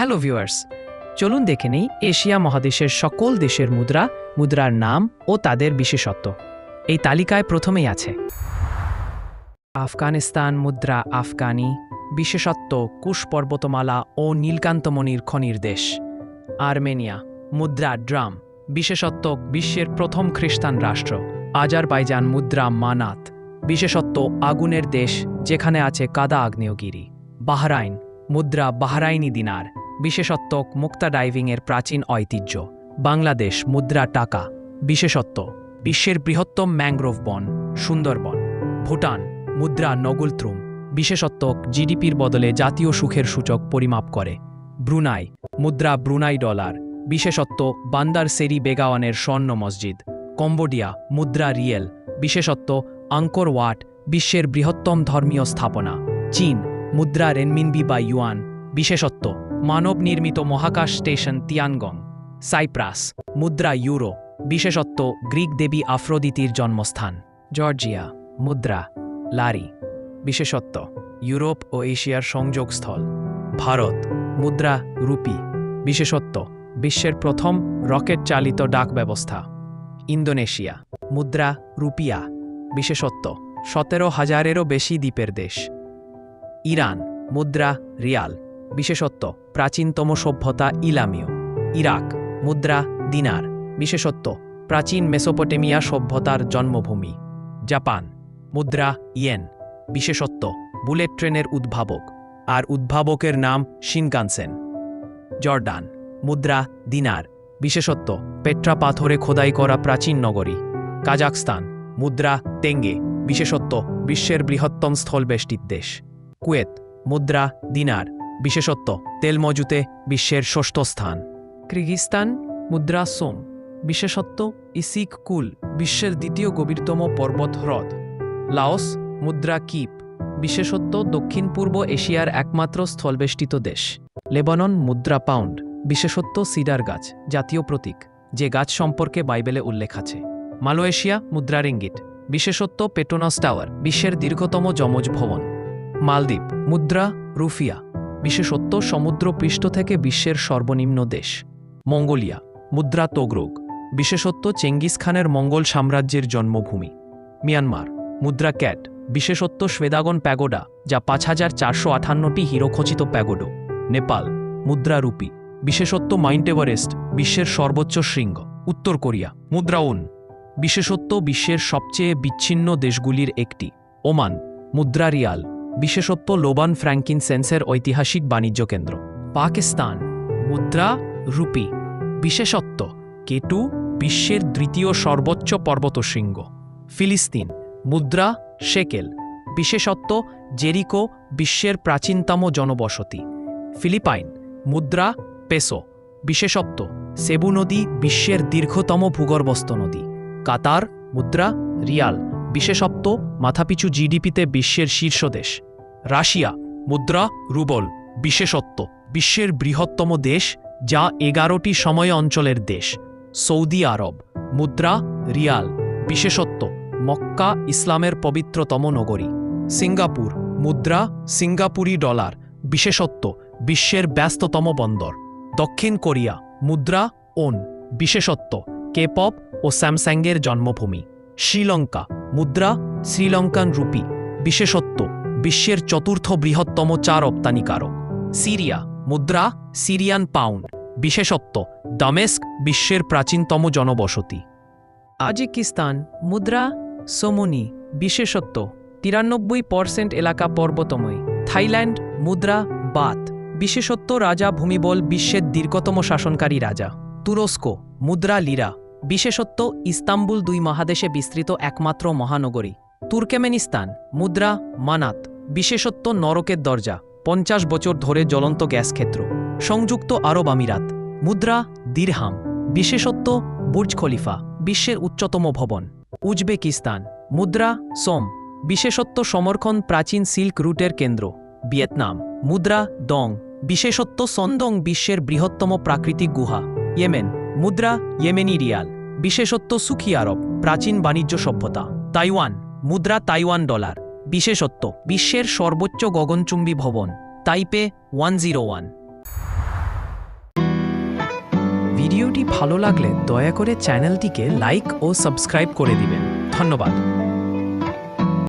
Hello viewers চলুন দেখে নেই এশিয়া মহাদেশের সকল দেশের মুদ্রা, মুদ্রার নাম ও তাদের বিশেষত্ব। এই তালিকায় প্রথমেই আছে। আফগানিস্তান মুদ্রা আফগানি, বিশেষত্ব কুশ পর্বতমালা ও নীলকান্তমণির খনির দেশ। আর্মেনিয়া, মুদ্রা ড্রাম, বিশেষত্ব বিশ্বের প্রথম খ্রিস্টান রাষ্ট্র। আজারবাইজান মুদ্রা মানাত, বিশেষত্ব আগুনের দেশ যেখানে আছে কাদা আগ্নেয়গিরি। বাহরাইন, মুদ্রা বাহরাইনি দিনার। বিশেষত্ব মুক্তা ডাইভিংয়ের প্রাচীন ঐতিহ্য। বাংলাদেশ মুদ্রা টাকা। বিশেষত্ব, বিশ্বের বৃহত্তম ম্যাংগ্রোভ বন, সুন্দরবন। ভুটান, মুদ্রা নগুলত্রুম। বিশেষত্ব জিডিপির বদলে জাতীয় সুখের সূচক পরিমাপ করে। ব্রুনাই, মুদ্রা ব্রুনাই ডলার। বিশেষত্ব, বান্দার সেরি বেগাওয়ানের স্বর্ণ মসজিদ। কম্বোডিয়া, মুদ্রা রিয়েল। বিশেষত্ব, আঙ্কর ওয়াট, বিশ্বের বৃহত্তম ধর্মীয় স্থাপনা। চীন, মুদ্রা রেনমিনবি বা ইউয়ান। বিশেষত্ব মানব নির্মিত মহাকাশ স্টেশন তিয়ানগং, সাইপ্রাস, মুদ্রা ইউরো, বিশেষত্ব গ্রিক দেবী আফ্রোদিতির জন্মস্থান, জর্জিয়া, মুদ্রা, লারি, বিশেষত্ব ইউরোপ ও এশিয়ার সংযোগস্থল, ভারত, মুদ্রা রুপি, বিশেষত্ব বিশ্বের প্রথম রকেট চালিত ডাক ব্যবস্থা, ইন্দোনেশিয়া, মুদ্রা রুপিয়া, বিশেষত্ব সতেরো হাজারেরও বেশি দ্বীপের দেশ, ইরান, মুদ্রা রিয়াল বিশেষত্ব, প্রাচীনতম সভ্যতা ইলামীয়, ইরাক, মুদ্রা, দিনার। বিশেষত্ব, প্রাচীন মেসোপটেমিয়া সভ্যতার জন্মভূমি, জাপান, মুদ্রা, ইয়েন। বিশেষত্ব, বুলেট ট্রেনের উদ্ভাবক, আর উদ্ভাবকের নাম শিনকানসেন। জর্ডান, মুদ্রা, দিনার। বিশেষত্ব পেট্রা পাথরে খোদাই করা প্রাচীন নগরী। কাজাকস্তান মুদ্রা, তেঙ্গে। বিশেষত্ব, বিশ্বের বৃহত্তম স্থলবেষ্টিত দেশ। কুয়েত, মুদ্রা, দিনার। বিশেষত্ব, তেল মজুতে বিশ্বের ষষ্ঠ স্থান। কিরগিস্তান মুদ্রা সোম বিশেষত্ব, ইসিক কুল, বিশ্বের দ্বিতীয় গভীরতম পর্বত হ্রদ লাওস, মুদ্রা কিপ, বিশেষত্ব দক্ষিণ পূর্ব এশিয়ার একমাত্র স্থলবেষ্টিত দেশ। লেবানন, মুদ্রা পাউন্ড, বিশেষত্ব সিডার গাছ, জাতীয় প্রতীক, যে গাছ সম্পর্কে বাইবেলে উল্লেখ আছে। মালয়েশিয়া, মুদ্রা রিঙ্গিট বিশেষত্ব পেটোনাস টাওয়ার, বিশ্বের দীর্ঘতম যমজ ভবন। মালদ্বীপ, মুদ্রা, রুফিয়া বিশেষত্ব সমুদ্র পৃষ্ঠ থেকে বিশ্বের সর্বনিম্ন দেশ, মঙ্গোলিয়া, মুদ্রা তোগরোগ। বিশেষত্ব চেঙ্গিস খানের মঙ্গল সাম্রাজ্যের জন্মভূমি। মিয়ানমার, মুদ্রা ক্যাট। বিশেষত্ব শ্বেদাগন প্যাগোডা, যা পাঁচ হাজার চারশো আঠান্নটি হিরোখচিত প্যাগোডো। নেপাল, মুদ্রা রুপি। বিশেষত্ব মাউন্ট এভারেস্ট, বিশ্বের সর্বোচ্চ শৃঙ্গ। উত্তর কোরিয়া, মুদ্রা উন বিশেষত্ব বিশ্বের সবচেয়ে বিচ্ছিন্ন দেশগুলির একটি, ওমান, মুদ্রা রিয়াল। বিশেষত্ব লোবান ফ্র্যাঙ্কিন সেন্সের ঐতিহাসিক বাণিজ্য কেন্দ্র। পাকিস্তান, মুদ্রা, রুপি। বিশেষত্ব, কেটু বিশ্বের দ্বিতীয় সর্বোচ্চ পর্বতশৃঙ্গ। ফিলিস্তিন, মুদ্রা শেকেল বিশেষত্ব, জেরিকো বিশ্বের প্রাচীনতম জনবসতি। ফিলিপাইন, মুদ্রা, পেসো। বিশেষত্ব, সেবু নদী বিশ্বের দীর্ঘতম ভূগর্ভস্থ নদী। কাতার, মুদ্রা, রিয়াল। বিশেষত্ব, মাথাপিছু জিডিপিতে বিশ্বের শীর্ষ দেশ রাশিয়া, মুদ্রা, রুবল, বিশেষত্ব, বিশ্বের বৃহত্তম দেশ, যা এগারোটি সময় অঞ্চলের দেশ। সৌদি আরব, মুদ্রা, রিয়াল, বিশেষত্ব, মক্কা ইসলামের পবিত্রতম নগরী। সিঙ্গাপুর, মুদ্রা, সিঙ্গাপুরি ডলার, বিশেষত্ব, বিশ্বের ব্যস্ততম বন্দর। দক্ষিণ কোরিয়া, মুদ্রা, ওন, বিশেষত্ব, কেপপ ও স্যামসাংয়ের জন্মভূমি। শ্রীলঙ্কা মুদ্রা শ্রীলঙ্কান রুপি, বিশেষত্ব, বিশ্বের চতুর্থ বৃহত্তম চা রপ্তানিকারক। সিরিয়া, মুদ্রা, সিরিয়ান পাউন্ড, বিশেষত্ব, দামেস্ক, বিশ্বের প্রাচীনতম জনবসতি। আজিকিস্তান, মুদ্রা, সোমনি, বিশেষত্ব, তিরানব্বই পার্সেন্ট এলাকা পর্বতময়। থাইল্যান্ড, মুদ্রা, বাত, বিশেষত্ব রাজা ভূমিবল বিশ্বের দীর্ঘতম শাসনকারী রাজা। তুরস্ক, মুদ্রা, লিরা। বিশেষত্ব, ইস্তাম্বুল দুই মহাদেশে বিস্তৃত একমাত্র মহানগরী। তুর্কেমেনিস্তান, মুদ্রা, মানাত। বিশেষত্ব, নরকের দরজা, পঞ্চাশ বছর ধরে জ্বলন্ত গ্যাস ক্ষেত্র। সংযুক্ত আরব আমিরাত। মুদ্রা, দিরহাম। বিশেষত্ব, বুর্জ খলিফা, বিশ্বের উচ্চতম ভবন। উজবেকিস্তান। মুদ্রা, সোম। বিশেষত্ব সমরক্ষণ প্রাচীন সিল্ক রুটের কেন্দ্র। ভিয়েতনাম। মুদ্রা, দং। বিশেষত্ব সন্দং বিশ্বের বৃহত্তম প্রাকৃতিক গুহা। ইয়েমেন। মুদ্রা, ইয়েমেনি রিয়াল, বিশেষত্ব সুখী আরব, প্রাচীন বাণিজ্য সভ্যতা, তাইওয়ান, মুদ্রা তাইওয়ান ডলার, বিশেষত্ব, বিশ্বের সর্বোচ্চ গগনচুম্বী ভবন, তাইপে ওয়ান জিরো ওয়ান। ভিডিওটি ভালো লাগলে দয়া করে চ্যানেলটিকে লাইক ও সাবস্ক্রাইব করে দিবেন। ধন্যবাদ।